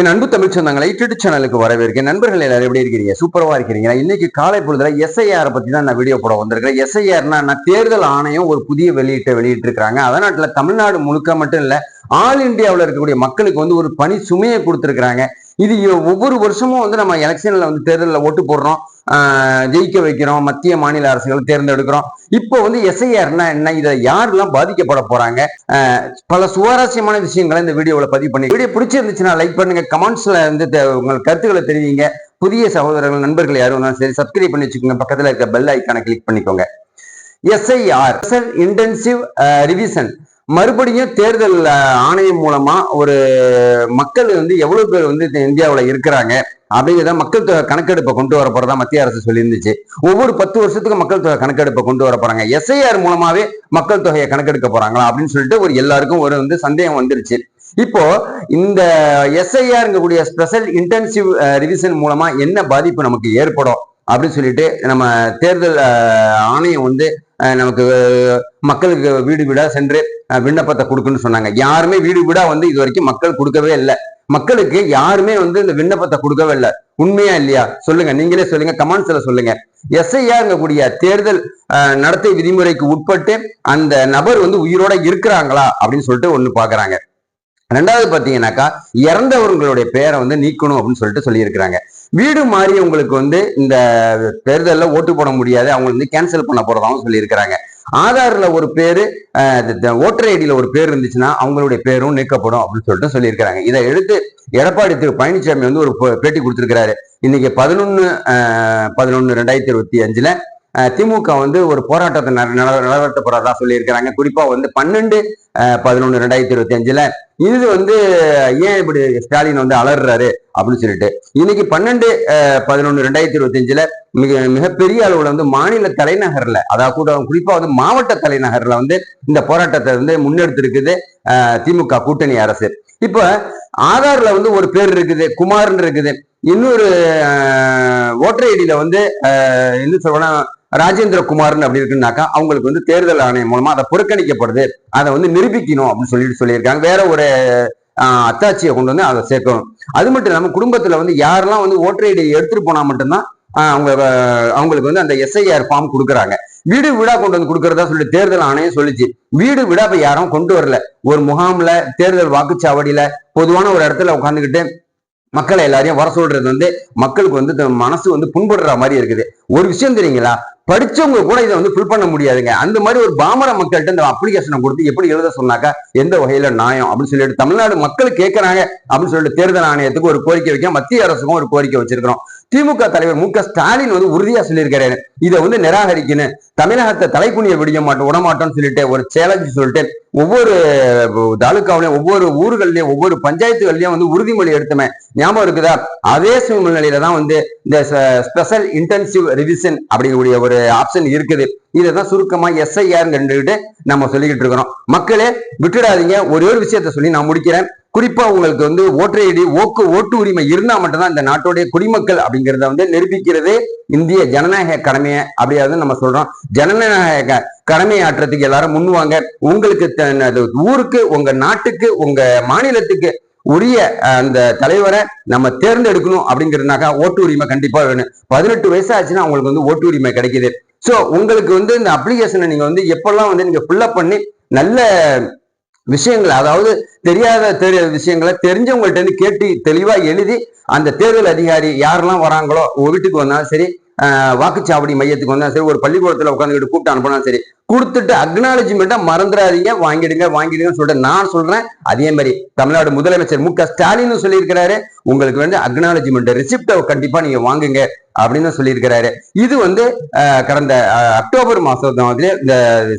என் அன்பு தமிழ் சொந்தங்களை யூடியூப் சேனலுக்கு வரவேற்கிறேன். நண்பர்கள் எல்லாரும் எப்படி இருக்கிறீங்க? சூப்பராக இருக்கிறீங்க இன்னைக்கு காலை பொழுதுல எஸ்ஐஆர் பத்தி தான் நான் வீடியோ போட வந்திருக்கிறேன். எஸ்ஐஆர்னா நான் தேர்தல் ஆணையம் ஒரு புதிய வெளியீட்டை வெளியிட்டு இருக்காங்க நாட்டில் தமிழ்நாடு முழுக்க மட்டும் இல்லை ஆல் இந்தியாவில் இருக்கக்கூடிய மக்களுக்கு வந்து ஒரு பணி சுமையை கொடுத்துருக்குறாங்க. இது ஒவ்வொரு வருஷமும் வந்து நம்ம எலெக்ஷன்ல வந்து தேர்தலில் ஓட்டு போடுறோம். ஜெயிக்க வைக்கிறோம். மத்திய மாநில அரசுகள் தேர்ந்தெடுக்கிறோம். இப்போ வந்து எஸ்ஐஆர்னா என்ன? இதை யாரெல்லாம் பாதிக்கப்பட போறாங்க? பல சுவாரஸ்யமான விஷயங்களை இந்த வீடியோவில் பதிவு பண்ணி வீடியோ பிடிச்சிருந்துச்சுன்னா லைக் பண்ணுங்க. கமெண்ட்ஸ்ல வந்து உங்கள் கருத்துக்களை தெரிவிங்க. புதிய சகோதரர்கள் நண்பர்கள் யாரும் இருந்தாலும் சரி சப்ஸ்கிரைப் பண்ணி வச்சுக்கோங்க. பக்கத்துல இருக்க பெல் ஐக்கானை கிளிக் பண்ணிக்கோங்க. எஸ்ஐஆர் இன்டென்சிவ் ரிவிஷன் மறுபடியும் தேர்தல் ஆணையம் மூலமா ஒரு மக்கள் வந்து எவ்வளவு பேர் வந்து இந்தியாவில் இருக்கிறாங்க அப்படிங்கிறத மக்கள் தொகை கணக்கெடுப்பை கொண்டு வர போறதா மத்திய அரசு சொல்லியிருந்துச்சு. ஒவ்வொரு பத்து வருஷத்துக்கு மக்கள் தொகை கணக்கெடுப்பை கொண்டு வர போறாங்க. எஸ்ஐஆர் மூலமாவே மக்கள் தொகையை கணக்கெடுக்க போறாங்களா அப்படின்னு சொல்லிட்டு ஒரு எல்லாருக்கும் ஒரு வந்து சந்தேகம் வந்துருச்சு. இப்போ இந்த எஸ்ஐஆருங்கக்கூடிய ஸ்பெஷல் இன்டென்சிவ் ரிவிஷன் மூலமா என்ன பாதிப்பு நமக்கு ஏற்படும் அப்படின்னு சொல்லிட்டு நம்ம தேர்தல் ஆணையம் வந்து நமக்கு மக்களுக்கு வீடு வீடாக சென்று விண்ணப்பத்தை கொடுக்குன்னு சொன்னாங்க. யாருமே வீடு வீடாக வந்து இது வரைக்கும் மக்கள் கொடுக்கவே இல்லை. மக்களுக்கு யாருமே வந்து இந்த விண்ணப்பத்தை கொடுக்கவே இல்லை. உண்மையா இல்லையா? சொல்லுங்க. நீங்களே சொல்லுங்க. கமெண்ட்ஸ்ல சொல்லுங்க. எஸ்ஐஆர் தேர்தல் நடத்தை விதிமுறைக்கு உட்பட்டு அந்த நபர் வந்து உயிரோட இருக்கிறாங்களா அப்படின்னு சொல்லிட்டு ஒண்ணு பாக்குறாங்க. ரெண்டாவது பாத்தீங்கன்னாக்கா இறந்தவர்களுடைய பேரை வந்து நீக்கணும் அப்படின்னு சொல்லிட்டு சொல்லியிருக்கிறாங்க. வீடு மாறி உங்களுக்கு வந்து இந்த தேர்தலில் ஓட்டு போட முடியாது. அவங்க வந்து கேன்சல் பண்ண போறதாகவும் சொல்லியிருக்கிறாங்க. ஆதாரில் ஒரு பேர் ஓட்டர் ஐடியில் ஒரு பேர் இருந்துச்சுன்னா அவங்களுடைய பேரும் நீக்கப்படும் அப்படின்னு சொல்லிட்டு சொல்லியிருக்கிறாங்க. இதை எடுத்து எடப்பாடி திரு பழனிசாமி வந்து ஒரு பேட்டி கொடுத்துருக்கிறாரு. இன்னைக்கு பதினொன்று பதினொன்று ரெண்டாயிரத்தி இருபத்தி அஞ்சில் திமுக வந்து ஒரு போராட்டத்தை நட- போறதா சொல்லியிருக்கிறாங்க. குறிப்பா வந்து பன்னெண்டு பதினொன்னு ரெண்டாயிரத்தி இருபத்தி அஞ்சுல இது வந்து ஏன் இப்படி ஸ்டாலின் வந்து அலறுறாரு அப்படின்னு சொல்லிட்டு. இன்னைக்கு பன்னெண்டு பதினொன்னு ரெண்டாயிரத்தி இருபத்தி அஞ்சுல மிக மிகப்பெரிய அளவுல வந்து மாநில தலைநகர்ல அதாவது கூட குறிப்பா வந்து மாவட்ட தலைநகர்ல வந்து இந்த போராட்டத்தை வந்து முன்னெடுத்திருக்குது அஹ், திமுக கூட்டணி அரசு. இப்ப ஆதார்ல வந்து ஒரு பேர் இருக்குது குமார்னு இருக்குது. இன்னொரு ஓட்டர் ஐடியில வந்து என்ன சொல்றேன்னா ராஜேந்திர குமார்னு அப்படி இருக்குன்னாக்கா அவங்களுக்கு வந்து தேர்தல் ஆணையம் மூலமா அதை புறக்கணிக்கப்படுது. அதை வந்து நிரூபிக்கணும் அப்படின்னு சொல்லிட்டு சொல்லியிருக்காங்க. வேற ஒரு அத்தாட்சியை கொண்டு வந்து அதை சேர்க்கணும். அது மட்டும் இல்லாமல் குடும்பத்துல வந்து யாரெல்லாம் வந்து ஓட்டர் ஐடி எடுத்துட்டு போனா மட்டும்தான் அவங்க அவங்களுக்கு வந்து அந்த எஸ்ஐஆர் ஃபார்ம் கொடுக்குறாங்க. வீடு விடா கொண்டு வந்து கொடுக்கறதா சொல்லி தேர்தல் ஆணையம் சொல்லிச்சு. வீடு விடா இப்ப யாரும் கொண்டு வரல. ஒரு முகாம்ல தேர்தல் வாக்குச்சாவடியில பொதுவான ஒரு இடத்துல உட்காந்துக்கிட்டு மக்களை எல்லாரையும் வர சொல்றது வந்து மக்களுக்கு வந்து த- மனசு வந்து புண்படுற மாதிரி இருக்குது. ஒரு விஷயம் தெரியுங்களா? படிச்சவங்க கூட இதை வந்து ஃபில் பண்ண முடியாதுங்க. அந்த மாதிரி ஒரு பாமர மக்கள்கிட்ட இந்த அப்ளிகேஷனை கொடுத்து எப்படி எழுத சொன்னாக்கா எந்த வகையில நியாயம் அப்படின்னு சொல்லிட்டு தமிழ்நாடு மக்கள் கேட்கறாங்க அப்படின்னு சொல்லிட்டு தேர்தல் ஆணையத்துக்கு ஒரு கோரிக்கை வைக்க மத்திய அரசுக்கும் ஒரு கோரிக்கை வச்சிருக்கிறோம். திமுக தலைவர் மு ஸ்டாலின் வந்து உறுதியா சொல்லியிருக்கிறாரு. இதை வந்து நிராகரிக்கணும். தமிழகத்தை தலைக்குனிய விடிய மாட்டோம் விடமாட்டோம்னு சொல்லிட்டு ஒரு சேலஞ்சு சொல்லிட்டு ஒவ்வொரு தாலுக்காவிலையும் ஒவ்வொரு ஊர்கள்லயும் ஒவ்வொரு பஞ்சாயத்துகள்லயும் வந்து உறுதிமொழி எடுத்தமே. ஞாபகம் இருக்குதா? அதே சூழ்நிலையில தான் வந்து இந்த ஸ்பெஷல் இன்டென்சிவ் ரிவிஷன் அப்படிங்கக்கூடிய ஒரு ஆப்ஷன் இருக்குது. இதை தான் சுருக்கமா எஸ்ஐஆர் நம்ம சொல்லிக்கிட்டு இருக்கிறோம். மக்களே விட்டுடாதீங்க. ஒரே ஒரு விஷயத்த சொல்லி நான் முடிக்கிறேன். குறிப்பா உங்களுக்கு வந்து ஓட்டர் ஐடி ஓக்கு ஓட்டு உரிமை இருந்தா மட்டும்தான் இந்த நாட்டுடைய குடிமக்கள் அப்படிங்கிறத வந்து நிரூபிக்கிறது இந்திய ஜனநாயக கடமையை அப்படியாவது நம்ம சொல்றோம். ஜனநாயக கடமை ஆற்றத்துக்கு எல்லாரும் முன்வாங்க உங்களுக்கு ஊருக்கு உங்க நாட்டுக்கு உங்க மாநிலத்துக்கு உரிய அந்த தலைவரை நம்ம தேர்ந்தெடுக்கணும் அப்படிங்கிறதுனாக்கா ஓட்டு உரிமை கண்டிப்பா வேணும். பதினெட்டு வயசு ஆச்சுன்னா உங்களுக்கு வந்து ஓட்டு உரிமை கிடைக்குது. சோ உங்களுக்கு வந்து இந்த அப்ளிகேஷனை நீங்க வந்து எப்பெல்லாம் வந்து நீங்க ஃபில்லப் பண்ணி நல்ல விஷயங்களை அதாவது தெரியாத தெரிய விஷயங்களை தெரிஞ்சவங்கள்ட்ட இருந்து கேட்டு தெளிவா எழுதி அந்த தேர்தல் அதிகாரி யாரெல்லாம் வராங்களோ உங்க வீட்டுக்கு வந்தாலும் சரி ஆஹ் வாக்குச்சாவடி மையத்துக்கு வந்தாலும் சரி ஒரு பள்ளிக்கூடத்துல உட்காந்துக்கிட்டு கூப்பிட்டு அனுப்பினாலும் சரி கொடுத்துட்டு அக்னாலஜ்மெண்ட்டா மறந்துடாதீங்க வாங்கிடுங்க வாங்கிடுங்கன்னு சொல்லிட்டு நான் சொல்றேன். அதே மாதிரி தமிழ்நாடு முதலமைச்சர் மு க ஸ்டாலின் சொல்லியிருக்கிறாரு. உங்களுக்கு வந்து அக்னாலஜ்மெண்ட் ரிசிப்டை கண்டிப்பா நீங்க வாங்குங்க அப்படின்னு சொல்லியிருக்கிறாரு. இது வந்து கடந்த அக்டோபர் மாசம் இந்த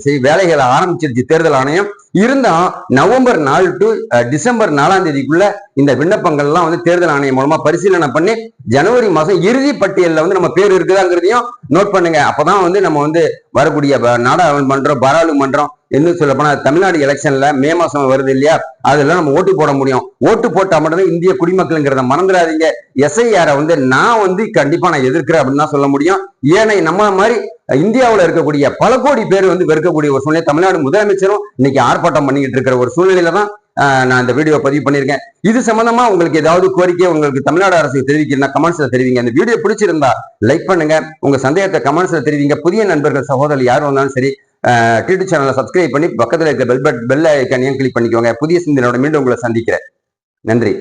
செய்- வேலைகளை ஆரம்பிச்சிருச்சு. தேர்தல் ஆணையம். இருந்தால் நவம்பர் நாலு டு டிசம்பர் நாலாம் தேதிக்குள்ள இந்த விண்ணப்பங்கள்லாம் வந்து தேர்தல் ஆணையம் மூலமா பரிசீலனை பண்ணி ஜனவரி மாசம் இறுதி பட்டியலில் வந்து நம்ம பேர் இருக்குதாங்கிறதையும் நோட் பண்ணுங்க. அப்பதான் வந்து நம்ம வந்து வரக்கூடிய நாடா பாராளுமன்றம் பாராளுமன்றம் என்ன சொல்ல போனா தமிழ்நாடு எலெக்ஷன்ல மே மாசம் வருது இல்லையா? அதெல்லாம் நம்ம ஓட்டு போட முடியும். ஓட்டு போட்டா மட்டும்தான் இந்திய குடிமக்கள்ங்கிறத மறந்துடாதீங்க. எஸ்ஐஆரை வந்து நான் வந்து கண்டிப்பா நான் எதிர்க்கிறேன் அப்படின்னு தான் சொல்ல முடியும். ஏன்னா நம்ம மாதிரி இந்தியாவுல இருக்கக்கூடிய பல கோடி பேர் வந்து வெறுக்கக்கூடிய ஒரு சூழ்நிலை தமிழ்நாடு முதலமைச்சரும் இன்னைக்கு ஆர்ப்பாட்டம் பண்ணிக்கிட்டு இருக்கிற ஒரு சூழ்நிலையில தான் நான் இந்த வீடியோ பதிவு பண்ணியிருக்கேன். இது சம்பந்தமா உங்களுக்கு ஏதாவது கோரிக்கை உங்களுக்கு தமிழ்நாடு அரசு தெரிவிக்கிறீங்கன்னா கமெண்ட்ஸ்ல தெரிவிங்க. இந்த வீடியோ பிடிச்சிருந்தா லைக் பண்ணுங்க. உங்க சந்தேகத்தை கமெண்ட்ஸ்ல தெரிவிங்க. புதிய நண்பர்கள் சகோதரர் யார் வந்தாலும் சரி டிடி சேனலை சப்ஸ்கிரைப் பண்ணி பக்கத்துல இருக்க பெல் பட் பெல் ஐக்கானையும் கிளிக் பண்ணிக்கோங்க. புதிய சிந்தனையோட மீண்டும் உங்களை சந்திக்கிறேன். நன்றி.